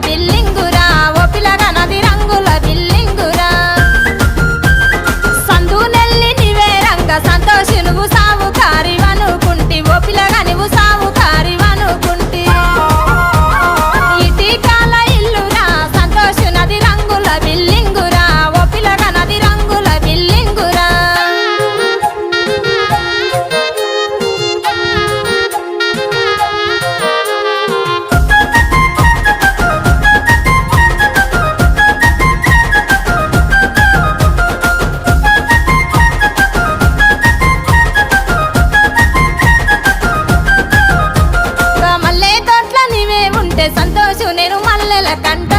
Billah సంతోషం నేను మల్లెల కంట